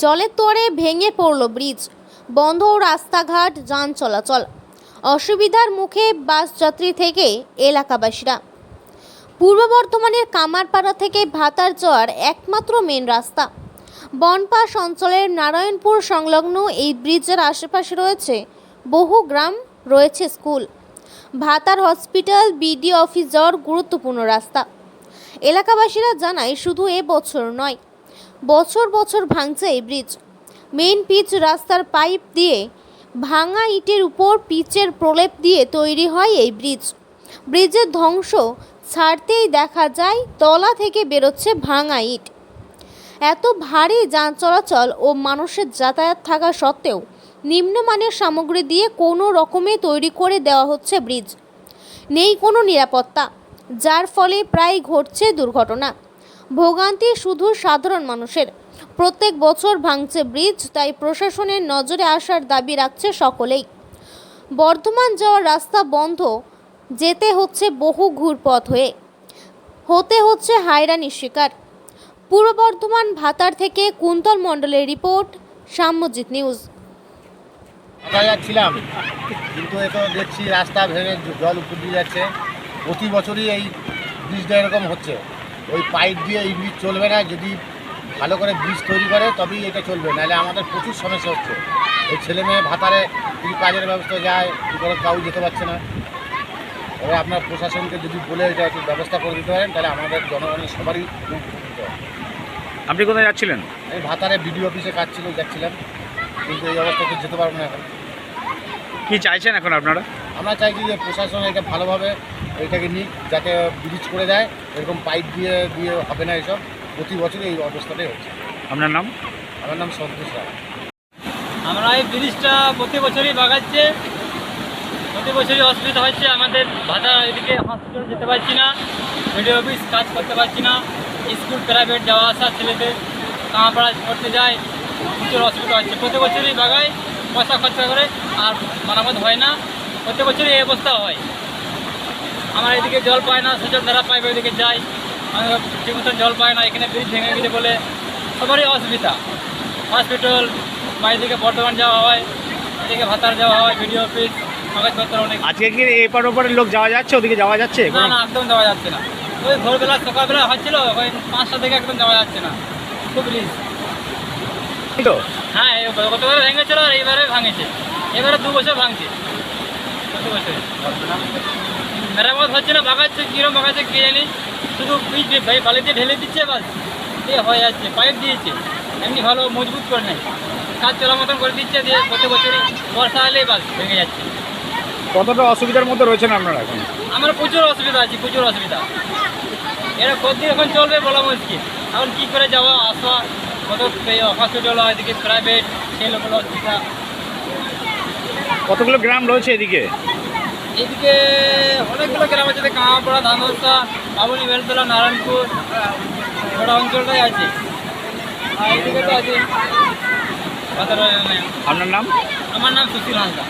জলের তোড়ে ভেঙে পড়ল ব্রিজ, বন্ধ রাস্তাঘাট, যান চলাচল। অসুবিধার মুখে বাস যাত্রী থেকে এলাকাবাসীরা। পূর্ব বর্ধমানের কামারপাড়া থেকে ভাতার যাওয়ার একমাত্র মেন রাস্তা। বনপাস অঞ্চলের নারায়ণপুর সংলগ্ন এই ব্রিজের আশেপাশে রয়েছে বহু গ্রাম, রয়েছে স্কুল। ভাতার হসপিটাল বিডি অফিস যাওয়ার গুরুত্বপূর্ণ রাস্তা। এলাকাবাসীরা জানায়, শুধু এ বছর নয় বছর বছর ভাঙছে এই ব্রিজ। মেইন পিচ রাস্তার পাইপ দিয়ে ভাঙা ইটের উপর পিচের প্রলেপ দিয়ে তৈরি হয় এই ব্রিজ। ব্রিজের ধ্বংস ছাড়তেই দেখা যায় তলা থেকে বেরোচ্ছে ভাঙা ইট। এত ভারী যান চলাচল ও মানুষের যাতায়াত থাকা সত্ত্বেও নিম্নমানের সামগ্রী দিয়ে কোনো রকমে তৈরি করে দেওয়া হচ্ছে ব্রিজ। নেই কোনো নিরাপত্তা, যার ফলে প্রায় ঘটছে দুর্ঘটনা। ভোগান্তি শুধু সাধারণ মানুষের। প্রত্যেক বছর ভাঙছে ব্রিজ, তাই প্রশাসনের নজরে আসার দাবি রাখছে সকলেই। বর্ধমান যাওয়ার রাস্তা বন্ধ, যেতে হচ্ছে বহু ঘুরপথ হয়ে। হতে হচ্ছে হায়রানির শিকার। পূর্ব বর্ধমান ভাতার থেকে কুন্তল মণ্ডলের রিপোর্ট সাম্যজিৎ নিউজ। যাচ্ছিলাম, কিন্তু এ তো দেখছি রাস্তা ভেঙে জল উপর দিয়ে যাচ্ছে। প্রতি বছরই এই ব্রিজটা এরকম হচ্ছে। ওই পাইপ দিয়ে এই ব্রিজ চলবে না যদি ভালো করে ব্রিজ তৈরি করে তবেই এটা চলবে নাহলে আমাদের প্রচুর সমস্যা হচ্ছে। ওই ছেলে মেয়ে ভাতারে কিছু কাজের ব্যবস্থা যায় কী করে কাউ যেতে পারছে না। এবার আপনার প্রশাসনকে যদি বলে এটা একটু ব্যবস্থা করে দিতে পারেন তাহলে আমাদের জনগণের সবারই খুব উপকৃত। আপনি কোথায় যাচ্ছিলেন? এই ভাতারে বিডিও অফিসে কাজ ছিল যাচ্ছিলাম কিন্তু এই অবস্থাতে যেতে পারব না এখন। কি চাইছেন এখন আপনারা? আমরা চাইছি যে প্রশাসন এটা ভালোভাবে এটাকে নিক যাতে ব্রিজ করে দেয় এরকম পাইপ দিয়ে দিয়ে হবে না এসব। প্রতি বছরই এই অবস্থাটাই হচ্ছে। আপনার নাম? আমার নাম সন্তোষ রায়। আমরা এই ব্রিজটা প্রতি বছরই বাগাচ্ছে। প্রতি বছরই অসুবিধা হচ্ছে আমাদের ভাতা এদিকে হসপিটাল যেতে পারছি না ভিডিও অফিস কাজ করতে পারছি না স্কুল প্রাইভেট যাওয়া আসা ছেলেদের কামাপাড়া করতে যায় প্রচুর অসুবিধা হচ্ছে। প্রতি বছরই বাগায় পয়সা খরচা করে আর মারামত হয় না। প্রতি বছরই এই অবস্থা হয়। আমার এদিকে জল পায় না সেচল ধারা পাইবে ওইদিকে যাই আমরা ঠিক মতন জল পায় না এখানে ব্রিজ ভেঙে গেছে বলে সবারই অসুবিধা। হসপিটাল বা এদিকে বর্ধমান যাওয়া হয় এদিকে ভাতার যাওয়া হয় ভিডিও অফিস কাগজপত্র অনেক। আজকে কি এপার ওপারের লোক যাওয়া যাচ্ছে ওদিকে যাওয়া যাচ্ছে? না না একদম যাওয়া যাচ্ছে না। ওই ভোরবেলা সকালবেলা হচ্ছিল ওই পাঁচটা থেকে একদম যাওয়া যাচ্ছে না। খুব রিস্ক তো? হ্যাঁ গতবারে ভেঙেছিল আর এইবারে ভাঙেছে। এবারে দু বছর ভাঙছে। দু বছর? মেরামত হচ্ছে না বাগাচ্ছে কীরকম বাগাচ্ছে কে জানি। শুধু পিচ ভাই বালিতে ঢেলে দিচ্ছে বাস। এ হয়ে যাচ্ছে পাইপ দিয়েছে। এমনি ভালো মজবুত করে নেয়। কাজ চলার মতন করে দিচ্ছে দিয়ে প্রতি বছরই বর্ষা হলেই বাস ভেঙে যাচ্ছে। কতটা অসুবিধার মধ্যে রয়েছেন আপনারা এখন? আমার প্রচুর অসুবিধা আছে প্রচুর অসুবিধা। এটা কতদিন এখন চলবে বলা মুশকিল। এখন কী করে যাওয়া আসা কত হসপিটাল এদিকে প্রাইভেট সেই লোকগুলো অসুবিধা কতগুলো গ্রাম রয়েছে এদিকে? এদিকে অনেকগুলো গ্রাম আছে কামাপাড়া ধানবস্তা বাবুনি বেলতলা নারায়ণপুর গোটা অঞ্চলটাই আছে। আর এদিকে তো আছে আপনার নাম? আমার নাম সুশীল হাঁসদা